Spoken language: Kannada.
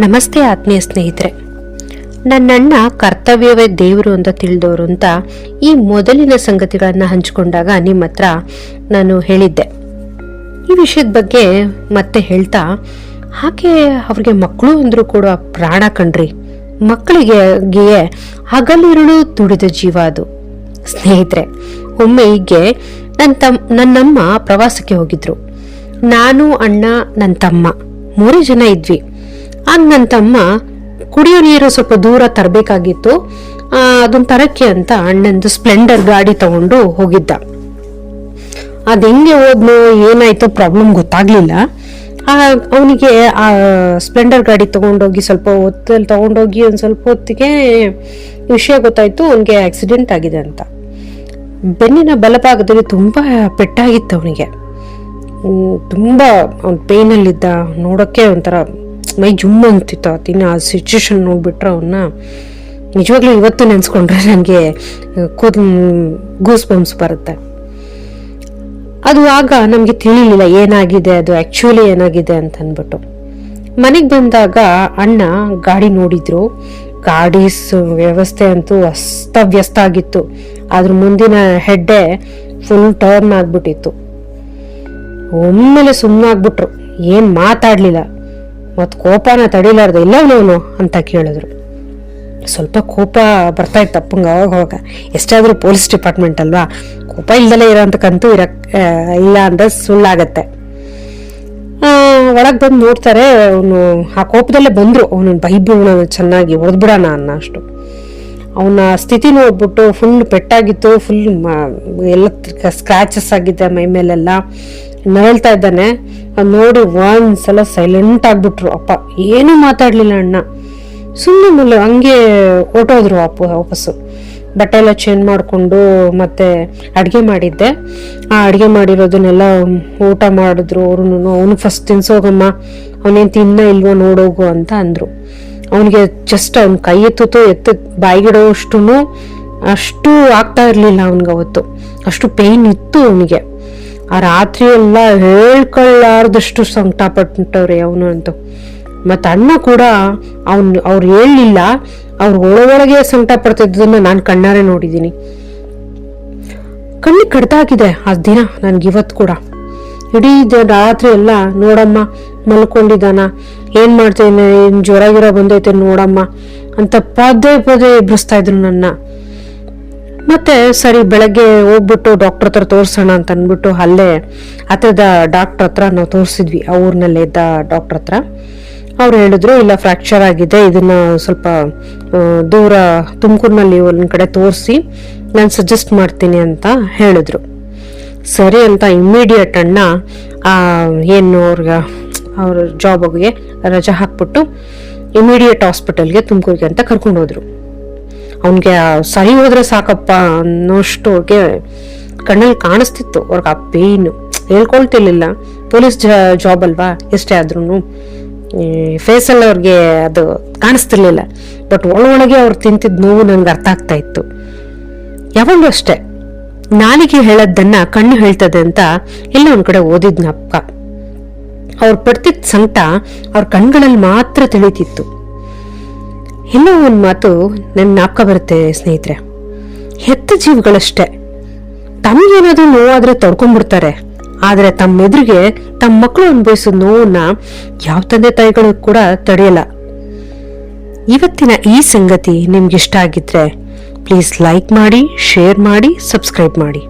ನಮಸ್ತೆ ಆತ್ಮೀಯ ಸ್ನೇಹಿತರೆ. ನನ್ನಣ್ಣ ಕರ್ತವ್ಯವೇ ದೇವರು ಅಂತ ತಿಳಿದವರು ಅಂತ ಈ ಮೊದಲಿನ ಸಂಗತಿಗಳನ್ನು ಹಂಚಿಕೊಂಡಾಗ ನಿಮ್ಮ ಹತ್ರ ನಾನು ಹೇಳಿದ್ದೆ. ಈ ವಿಷಯದ ಬಗ್ಗೆ ಮತ್ತೆ ಹೇಳ್ತಾ, ಹಾಗೆ ಅವ್ರಿಗೆ ಮಕ್ಕಳು ಅಂದರೂ ಕೂಡ ಪ್ರಾಣ ಕಣ್ರಿ. ಮಕ್ಕಳಿಗೆ ಹಗಲಿರುಳು ತುಡಿದ ಜೀವ ಅದು. ಸ್ನೇಹಿತರೆ, ಒಮ್ಮೆ ಹೀಗೆ ನನ್ನ ತಮ್ಮ ನನ್ನಮ್ಮ ಪ್ರವಾಸಕ್ಕೆ ಹೋಗಿದ್ರು. ನಾನು, ಅಣ್ಣ ನನ್ನ ತಮ್ಮ, ಮೂರೇ ಜನ ಇದ್ವಿ. ಆಗ ನನ್ನ ತಮ್ಮ ಕುಡಿಯೋ ನೀರು ಸ್ವಲ್ಪ ದೂರ ತರಬೇಕಾಗಿತ್ತು. ಅದನ್ನ ತರಕ್ಕೆ ಅಂತ ಅಣ್ಣಂದು ಸ್ಪ್ಲೆಂಡರ್ ಗಾಡಿ ತಗೊಂಡು ಹೋಗಿದ್ದ. ಅದು ಹೆಂಗೆ ಹೋದ್ನು, ಏನಾಯ್ತು ಪ್ರಾಬ್ಲಮ್ ಗೊತ್ತಾಗ್ಲಿಲ್ಲ. ಅವನಿಗೆ ಆ ಸ್ಪ್ಲೆಂಡರ್ ಗಾಡಿ ತಗೊಂಡೋಗಿ ಸ್ವಲ್ಪ ಹೊತ್ತಲ್ಲಿ ತಗೊಂಡೋಗಿ ಒಂದು ಸ್ವಲ್ಪ ಹೊತ್ತಿಗೆ ವಿಷಯ ಗೊತ್ತಾಯ್ತು, ಅವನಿಗೆ ಆಕ್ಸಿಡೆಂಟ್ ಆಗಿದೆ ಅಂತ. ಬೆನ್ನಿನ ಬಲಭಾಗದಲ್ಲಿ ತುಂಬಾ ಪೆಟ್ಟಾಗಿತ್ತು ಅವನಿಗೆ. ತುಂಬ ಅವ್ನು ಪೇನಲ್ಲಿದ್ದ ನೋಡೋಕ್ಕೆ ಒಂಥರ ಮೈ ಜುಮ್ ಅಂತಿತ್ತು ಆತಿನ ಆ ಸಿಚುವೇಶನ್ ನೋಡಿಬಿಟ್ರೆ ಅವನ್ನ ನಿಜವಾಗ್ಲೂ ಇವತ್ತು ನೆನೆಸ್ಕೊಂಡ್ರೆ ನನಗೆ ಕೂದ್ ಗೂಸ್ ಬಂಪ್ಸ್ ಬರುತ್ತೆ. ಅದು ಆಗ ನಮಗೆ ತಿಳಿಲಿಲ್ಲ ಏನಾಗಿದೆ, ಅದು ಆ್ಯಕ್ಚುಲಿ ಏನಾಗಿದೆ ಅಂತ ಅಂದ್ಬಿಟ್ಟು. ಮನೆಗೆ ಬಂದಾಗ ಅಣ್ಣ ಗಾಡಿ ನೋಡಿದ್ರು. ಗಾಡಿ ವ್ಯವಸ್ಥೆ ಅಂತೂ ಅಸ್ತವ್ಯಸ್ತ ಆಗಿತ್ತು. ಅದ್ರ ಮುಂದಿನ ಹೆಡ್ಡೆ ಫುಲ್ ಟರ್ನ್ ಆಗ್ಬಿಟ್ಟಿತ್ತು. ಒಮ್ಮೆಲೆ ಸುಮ್ಮನಾಗ್ಬಿಟ್ರು ಏನು ಮಾತಾಡ್ಲಿಲ್ಲ. ಮತ್ ಕೋಪನ ತಡಿಲಾರ್ದ ಇಲ್ಲ ಅವನು ಅಂತ ಕೇಳಿದ್ರು. ಸ್ವಲ್ಪ ಕೋಪ ಬರ್ತಾ ಇತ್ತು ತಪ್ಪಂಗ ಅವಾಗ ಅವಾಗ. ಎಷ್ಟಾದ್ರೂ ಪೊಲೀಸ್ ಡಿಪಾರ್ಟ್ಮೆಂಟ್ ಅಲ್ವಾ? ಕೋಪ ಇಲ್ದಲೇ ಇರೋಂತಕ್ಕಂತೂ ಇರಕ್ ಆ, ಇಲ್ಲ ಅಂದ್ರೆ ಸುಳ್ಳಾಗತ್ತೆ. ಒಳಗೆ ಬಂದು ನೋಡ್ತಾರೆ ಅವನು ಆ ಕೋಪದಲ್ಲೇ ಬಂದ್ರು. ಅವನು ಬೈಬಿಡೋಣ ಚೆನ್ನಾಗಿ ಹೊಡೆದ್ಬಿಡೋಣ ಅನ್ನೋ ಅಷ್ಟು ಅವನ ಸ್ಥಿತಿ ನೋಡ್ಬಿಟ್ಟು ಫುಲ್ ಪೆಟ್ಟಾಗಿತ್ತು ಫುಲ್ ಎಲ್ಲ ಸ್ಕ್ರಾಚಸ್ ಆಗಿದೆ ಮೈ ಮೇಲೆಲ್ಲ. ನರಳ್ತಾ ಇದ್ದಾನೆ. ಅದ್ ನೋಡಿ ಒಂದ್ಸಲ ಸೈಲೆಂಟ್ ಆಗ್ಬಿಟ್ರು. ಅಪ್ಪ, ಏನೂ ಮಾತಾಡ್ಲಿಲ್ಲ ಅಣ್ಣ. ಸುಮ್ಮನೆ ಮುಲ್ಲ, ಹಂಗೆ ಹೊಟ್ಟೋದ್ರು ಅಪ್ಪ ವಾಪಸ್ಸು. ಬಟ್ಟೆ ಎಲ್ಲ ಚೇಂಜ್ ಮಾಡಿಕೊಂಡು ಮತ್ತೆ ಅಡುಗೆ ಮಾಡಿದ್ದೆ. ಆ ಅಡುಗೆ ಮಾಡಿರೋದನ್ನೆಲ್ಲ ಊಟ ಮಾಡಿದ್ರು. ಅವ್ರು ಅವನು ಫಸ್ಟ್ ತಿನ್ಸೋಗಮ್ಮ, ಅವನೇನು ತಿನ್ನ ಇಲ್ವೋ ನೋಡೋಗು ಅಂತ ಅಂದರು. ಅವನಿಗೆ ಜಸ್ಟ್ ಅವ್ನ ಕೈ ಎತ್ತಿತು ಎತ್ತ ಬಾಯಿಗಿಡೋಷ್ಟು ಅಷ್ಟು ಆಗ್ತಾ ಇರಲಿಲ್ಲ ಅವನಿಗೆ ಅವತ್ತು ಅಷ್ಟು ಪೇಯ್ನ್ ಇತ್ತು ಅವನಿಗೆ. ಆ ರಾತ್ರಿ ಎಲ್ಲ ಹೇಳ್ಕೊಳ್ಳಾರ್ದಷ್ಟು ಸಂಕಟ ಪಟ್ಟವ್ರಿ ಅವನು ಅಂತ. ಮತ್ತು ಅಣ್ಣ ಕೂಡ ಅವನ್ ಅವ್ರು ಹೇಳಲಿಲ್ಲ, ಅವ್ರ ಒಳಗೊಳಗೆ ಸಂಕಟ ಪಡ್ತಿದ್ದನ್ನ ನಾನು ಕಣ್ಣಾರೆ ನೋಡಿದ್ದೀನಿ. ಕಣ್ಣಿಗೆ ಕಡ್ದಾಗಿದೆ ಆ ದಿನ ನನ್ಗೆ ಇವತ್ತು ಕೂಡ. ಇಡೀ ರಾತ್ರಿ ಎಲ್ಲ, ನೋಡಮ್ಮ, ಮಲ್ಕೊಂಡಿದ್ದಾನ. ಏನು ಮಾಡ್ತೇನೆ ಏನು ಜ್ವರ ಗಿರ ಬಂದೈತೆ ನೋಡಮ್ಮ ಅಂತ ಪದೇ ಪದೇ ಎಬ್ಬಿಸ್ತಾ ಇದ್ರು ನನ್ನ. ಮತ್ತೆ ಸರಿ, ಬೆಳಗ್ಗೆ ಹೋಗ್ಬಿಟ್ಟು ಡಾಕ್ಟರ್ ಹತ್ರ ತೋರಿಸೋಣ ಅಂತ ಅಂದ್ಬಿಟ್ಟು ಅಲ್ಲೇ ಹತ್ತಿರದ ಡಾಕ್ಟರ್ ಹತ್ರ ನಾವು ತೋರಿಸಿದ್ವಿ, ಆ ಊರಿನಲ್ಲೇ ಇದ್ದ ಡಾಕ್ಟರ್ ಹತ್ರ. ಅವ್ರು ಹೇಳಿದ್ರು, ಇಲ್ಲ ಫ್ರ್ಯಾಕ್ಚರ್ ಆಗಿದೆ, ಇದನ್ನ ಸ್ವಲ್ಪ ದೂರ ತುಮಕೂರಿನಲ್ಲಿ ಒಂದ್ ಕಡೆ ತೋರಿಸಿ, ನಾನು ಸಜೆಸ್ಟ್ ಮಾಡ್ತೀನಿ ಅಂತ ಹೇಳಿದ್ರು. ಸರಿ ಅಂತ ಇಮ್ಮಿಡಿಯೇಟ್ ಅಣ್ಣ ಏನು ಅವ್ರಿಗೆ, ಅವ್ರ ಜಾಬ್ಗೆ ರಜೆ ಹಾಕ್ಬಿಟ್ಟು ಇಮಿಡಿಯೇಟ್ ಹಾಸ್ಪಿಟಲ್ಗೆ ತುಮಕೂರಿಗೆ ಅಂತ ಕರ್ಕೊಂಡು ಹೋದ್ರು. ಅವನಿಗೆ ಸರಿ ಹೋದ್ರೆ ಸಾಕಪ್ಪ ಅನ್ನೋಷ್ಟು ಅವ್ರಿಗೆ ಕಣ್ಣಲ್ಲಿ ಕಾಣಿಸ್ತಿತ್ತು. ಅವ್ರಿಗೆ ಆ ಪೇಯ್ನು ಹೇಳ್ಕೊಳ್ತಿರ್ಲಿಲ್ಲ. ಪೊಲೀಸ್ ಜಾಬ್ ಅಲ್ವಾ? ಎಷ್ಟೇ ಆದ್ರೂ ಫೇಸಲ್ಲಿ ಅವ್ರಿಗೆ ಅದು ಕಾಣಿಸ್ತಿರ್ಲಿಲ್ಲ. ಬಟ್ ಒಳಗೆ ಅವ್ರು ತಿಂತಿದ್ದ ನೋವು ನಂಗೆ ಅರ್ಥ ಆಗ್ತಾ ಇತ್ತು. ಯಾವಾಗಲೂ ಅಷ್ಟೇ. ನಾಲಿಗೆ ಹೇಳೋದನ್ನ ಕಣ್ಣು ಹೇಳ್ತದೆ ಅಂತ ಎಲ್ಲ ಒಂದ್ ಕಡೆ ಓದಿದ್ನ ಅಪ್ಪ ಅವ್ರು ಪಡ್ತಿದ್ದ ಸಂಕಟ ಅವ್ರ ಕಣ್ಗಳಲ್ಲಿ ಮಾತ್ರ ತಿಳಿತಿತ್ತು. ಇನ್ನೂ ಒಂದು ಮಾತು ನನ್ನ ಜ್ಞಾಪಕ ಬರುತ್ತೆ ಸ್ನೇಹಿತರೆ. ಹೆತ್ತ ಜೀವಗಳಷ್ಟೇ. ತಮಗೇನಾದ್ರೂ ನೋವಾದ್ರೆ ತಡ್ಕೊಂಡ್ಬಿಡ್ತಾರೆ. ಆದ್ರೆ ತಮ್ಮ ಎದುರಿಗೆ ತಮ್ಮ ಮಕ್ಕಳು ಅನುಭವಿಸೋ ನೋವನ್ನ ಯಾವ ತಂದೆ ತಾಯಿಗಳು ಕೂಡ ತಡೆಯಲ್ಲ. ಇವತ್ತಿನ ಈ ಸಂಗತಿ ನಿಮ್ಗೆ ಇಷ್ಟ ಆಗಿದ್ರೆ ಪ್ಲೀಸ್ ಲೈಕ್ ಮಾಡಿ ಶೇರ್ ಮಾಡಿ ಸಬ್ಸ್ಕ್ರೈಬ್ ಮಾಡಿ.